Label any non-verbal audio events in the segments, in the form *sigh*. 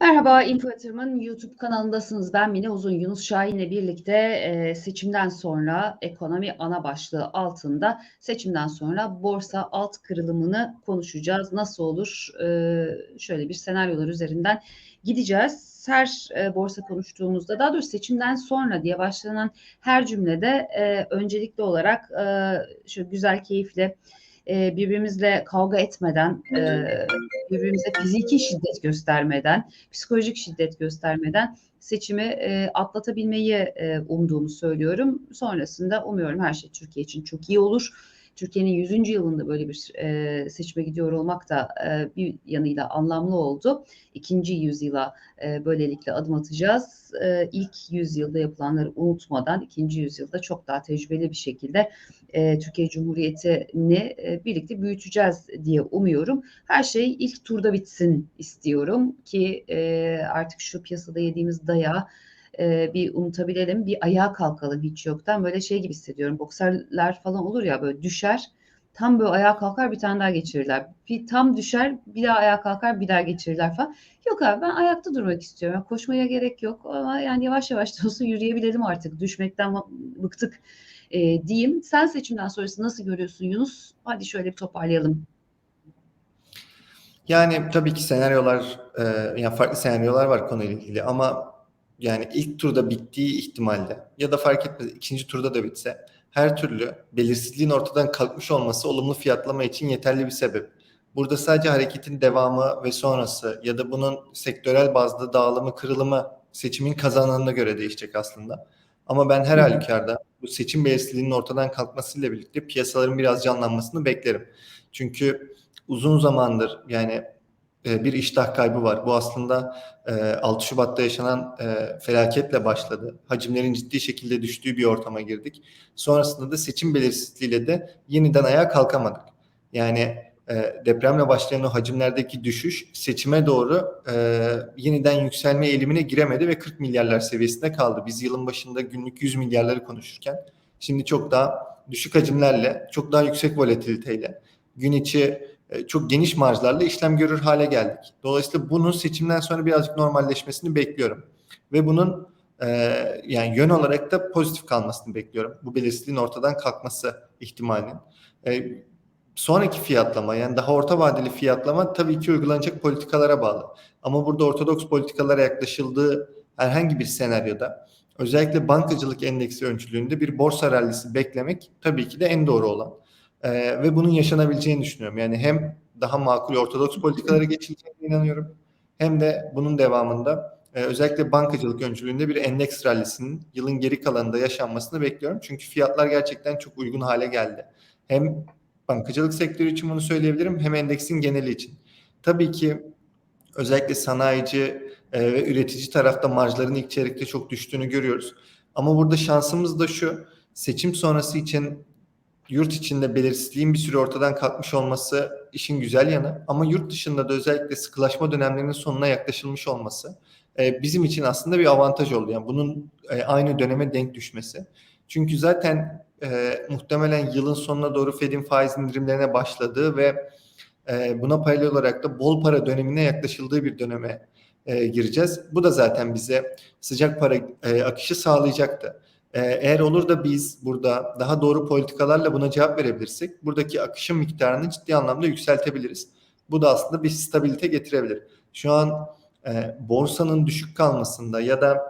Merhaba, Info Yatırım'ın YouTube kanalındasınız. Ben Mine Uzun, Yunus Şahin'le birlikte e, seçimden sonra ekonomi ana başlığı altında seçimden sonra borsa alt kırılımını konuşacağız. Nasıl olur? E, şöyle bir senaryolar üzerinden gideceğiz. Her e, borsa konuştuğumuzda, daha doğrusu seçimden sonra diye başlanan her cümlede e, öncelikli olarak e, şöyle güzel, keyifli e, birbirimizle kavga etmeden, e, birbirimize fiziki şiddet göstermeden, psikolojik şiddet göstermeden seçimi e, atlatabilmeyi e, umduğumu söylüyorum. Sonrasında umuyorum her şey Türkiye için çok iyi olur. Türkiye'nin 100. yılında böyle bir e, seçime gidiyor olmak da e, bir yanıyla anlamlı oldu. İkinci yüzyıla e, böylelikle adım atacağız. E, ilk yüzyılda yapılanları unutmadan ikinci yüzyılda çok daha tecrübeli bir şekilde e, Türkiye Cumhuriyeti'ni e, birlikte büyüteceğiz diye umuyorum. Her şey ilk turda bitsin istiyorum ki e, artık şu piyasada yediğimiz dayağı e, bir unutabilelim, bir ayağa kalkalım hiç yoktan. Böyle şey gibi hissediyorum. Boksörler falan olur ya böyle düşer. Tam böyle ayağa kalkar bir tane daha geçirirler. Bir tam düşer bir daha ayağa kalkar bir daha geçirirler falan. Yok abi ben ayakta durmak istiyorum. Yani koşmaya gerek yok ama yani yavaş yavaş da olsa yürüyebilelim artık. Düşmekten bıktık e, diyeyim. Sen seçimden sonrası nasıl görüyorsun Yunus? Hadi şöyle bir toparlayalım. Yani tabii ki senaryolar, e, yani farklı senaryolar var konuyla ilgili ama yani ilk turda bittiği ihtimalle ya da fark etmez ikinci turda da bitse her türlü belirsizliğin ortadan kalkmış olması olumlu fiyatlama için yeterli bir sebep. Burada sadece hareketin devamı ve sonrası ya da bunun sektörel bazda dağılımı, kırılımı seçimin kazananına göre değişecek aslında. Ama ben her halükarda bu seçim belirsizliğinin ortadan kalkmasıyla birlikte piyasaların biraz canlanmasını beklerim. Çünkü uzun zamandır yani e, bir iştah kaybı var. Bu aslında 6 e, Şubat'ta yaşanan e, felaketle başladı. Hacimlerin ciddi şekilde düştüğü bir ortama girdik. Sonrasında da seçim belirsizliğiyle de yeniden ayağa kalkamadık. Yani depremle başlayan o hacimlerdeki düşüş seçime doğru yeniden yükselme eğilimine giremedi ve 40 milyarlar seviyesinde kaldı. Biz yılın başında günlük 100 milyarları konuşurken şimdi çok daha düşük hacimlerle, çok daha yüksek volatiliteyle gün içi çok geniş marjlarla işlem görür hale geldik. Dolayısıyla bunun seçimden sonra birazcık normalleşmesini bekliyorum. Ve bunun e, yani yön olarak da pozitif kalmasını bekliyorum. Bu belirsizliğin ortadan kalkması ihtimalinin. E, sonraki fiyatlama yani daha orta vadeli fiyatlama tabii ki uygulanacak politikalara bağlı. Ama burada ortodoks politikalara yaklaşıldığı herhangi bir senaryoda özellikle bankacılık endeksi öncülüğünde bir borsa rallisi beklemek tabii ki de en doğru olan. E, ve bunun yaşanabileceğini düşünüyorum. Yani hem daha makul ortodoks politikalara *laughs* geçileceğine inanıyorum. Hem de bunun devamında e, özellikle bankacılık öncülüğünde bir endeks rallisinin yılın geri kalanında yaşanmasını bekliyorum. Çünkü fiyatlar gerçekten çok uygun hale geldi. Hem bankacılık sektörü için bunu söyleyebilirim hem endeksin geneli için. Tabii ki özellikle sanayici e, ve üretici tarafta marjların ilk çeyrekte çok düştüğünü görüyoruz. Ama burada şansımız da şu seçim sonrası için yurt içinde belirsizliğin bir süre ortadan kalkmış olması işin güzel yanı ama yurt dışında da özellikle sıkılaşma dönemlerinin sonuna yaklaşılmış olması e, bizim için aslında bir avantaj oldu. Yani bunun e, aynı döneme denk düşmesi. Çünkü zaten e, muhtemelen yılın sonuna doğru Fed'in faiz indirimlerine başladığı ve e, buna paralel olarak da bol para dönemine yaklaşıldığı bir döneme e, gireceğiz. Bu da zaten bize sıcak para e, akışı sağlayacaktı. Ee, eğer olur da biz burada daha doğru politikalarla buna cevap verebilirsek buradaki akışın miktarını ciddi anlamda yükseltebiliriz. Bu da aslında bir stabilite getirebilir. Şu an e, borsanın düşük kalmasında ya da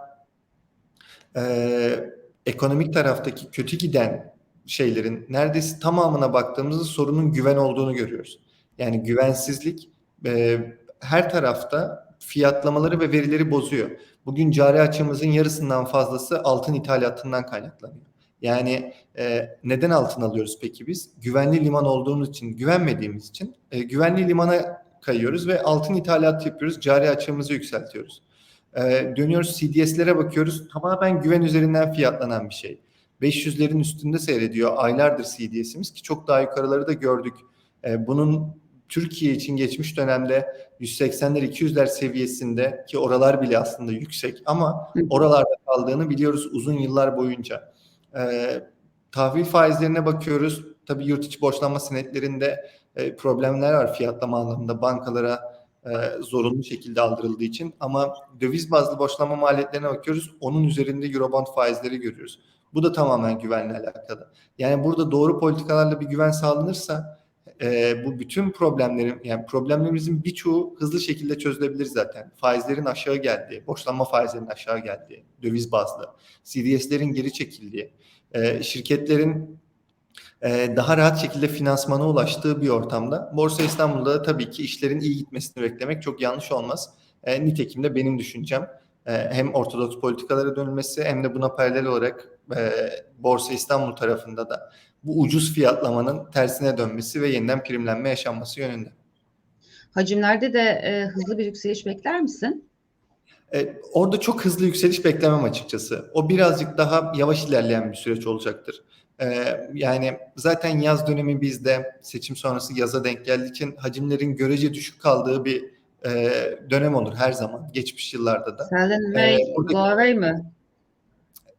e, ekonomik taraftaki kötü giden şeylerin neredeyse tamamına baktığımızda sorunun güven olduğunu görüyoruz. Yani güvensizlik e, her tarafta fiyatlamaları ve verileri bozuyor. Bugün cari açığımızın yarısından fazlası altın ithalatından kaynaklanıyor. Yani e, neden altın alıyoruz peki biz? Güvenli liman olduğumuz için, güvenmediğimiz için e, güvenli limana kayıyoruz ve altın ithalat yapıyoruz. Cari açığımızı yükseltiyoruz. E, dönüyoruz CDS'lere bakıyoruz. Tamamen güven üzerinden fiyatlanan bir şey. 500'lerin üstünde seyrediyor aylardır CDS'imiz ki çok daha yukarıları da gördük. E, bunun Türkiye için geçmiş dönemde 180'ler 200'ler seviyesinde ki oralar bile aslında yüksek ama oralarda kaldığını biliyoruz uzun yıllar boyunca. Ee, tahvil faizlerine bakıyoruz. Tabii yurt içi borçlanma senetlerinde e, problemler var fiyatlama anlamında bankalara e, zorunlu şekilde aldırıldığı için ama döviz bazlı borçlanma maliyetlerine bakıyoruz. Onun üzerinde Eurobond faizleri görüyoruz. Bu da tamamen güvenle alakalı. Yani burada doğru politikalarla bir güven sağlanırsa e, bu bütün problemlerin yani problemlerimizin birçoğu hızlı şekilde çözülebilir zaten. Faizlerin aşağı geldiği, borçlanma faizlerinin aşağı geldiği, döviz bazlı, CDS'lerin geri çekildiği, e, şirketlerin e, daha rahat şekilde finansmana ulaştığı bir ortamda Borsa İstanbul'da da tabii ki işlerin iyi gitmesini beklemek çok yanlış olmaz. E, nitekim de benim düşüncem hem ortodoks politikalara dönülmesi hem de buna paralel olarak e, Borsa İstanbul tarafında da bu ucuz fiyatlamanın tersine dönmesi ve yeniden primlenme yaşanması yönünde. Hacimlerde de e, hızlı bir yükseliş bekler misin? E, orada çok hızlı yükseliş beklemem açıkçası. O birazcık daha yavaş ilerleyen bir süreç olacaktır. E, yani zaten yaz dönemi bizde seçim sonrası yaza denk geldiği için hacimlerin görece düşük kaldığı bir e, dönem olur her zaman geçmiş yıllarda da. Selden May, Ee, buradaki- away mi?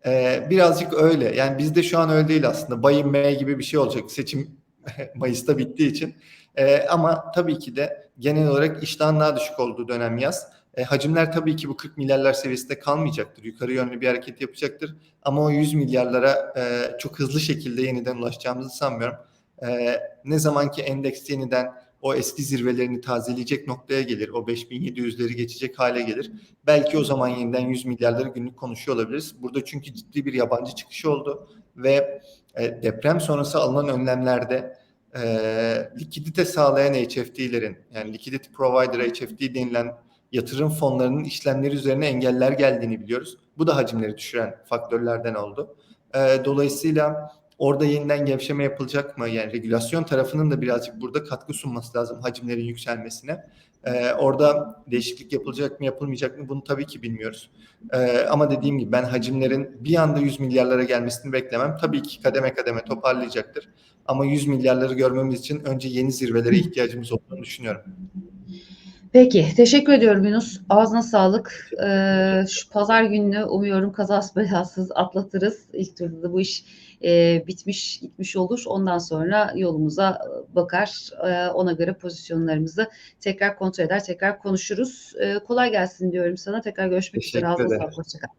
Ee, birazcık öyle. Yani bizde şu an öyle değil aslında. Bayım M gibi bir şey olacak. Seçim *laughs* Mayıs'ta bittiği için. Ee, ama tabii ki de genel olarak iştahın daha düşük olduğu dönem yaz. E, hacimler tabii ki bu 40 milyarlar seviyesinde kalmayacaktır. Yukarı yönlü bir hareket yapacaktır. Ama o 100 milyarlara e, çok hızlı şekilde yeniden ulaşacağımızı sanmıyorum. E, ne zamanki endeks yeniden o eski zirvelerini tazeleyecek noktaya gelir. O 5700'leri geçecek hale gelir. Belki o zaman yeniden 100 milyarları günlük konuşuyor olabiliriz. Burada çünkü ciddi bir yabancı çıkışı oldu ve e, deprem sonrası alınan önlemlerde e, likidite sağlayan HFT'lerin yani liquidity provider HFT denilen yatırım fonlarının işlemleri üzerine engeller geldiğini biliyoruz. Bu da hacimleri düşüren faktörlerden oldu. E, dolayısıyla orada yeniden gevşeme yapılacak mı? Yani regülasyon tarafının da birazcık burada katkı sunması lazım hacimlerin yükselmesine. Ee, orada değişiklik yapılacak mı yapılmayacak mı bunu tabii ki bilmiyoruz. Ee, ama dediğim gibi ben hacimlerin bir anda 100 milyarlara gelmesini beklemem. Tabii ki kademe kademe toparlayacaktır. Ama 100 milyarları görmemiz için önce yeni zirvelere ihtiyacımız olduğunu düşünüyorum. Peki, teşekkür ediyorum Yunus. Ağzına sağlık. Ee, şu pazar gününü umuyorum kazasız *laughs* belasız atlatırız. İlk turda da bu iş e, bitmiş gitmiş olur. Ondan sonra yolumuza bakar. E, ona göre pozisyonlarımızı tekrar kontrol eder, tekrar konuşuruz. E, kolay gelsin diyorum sana. Tekrar görüşmek Teşekkür üzere. Ağzına sağlık. Hoşçakal.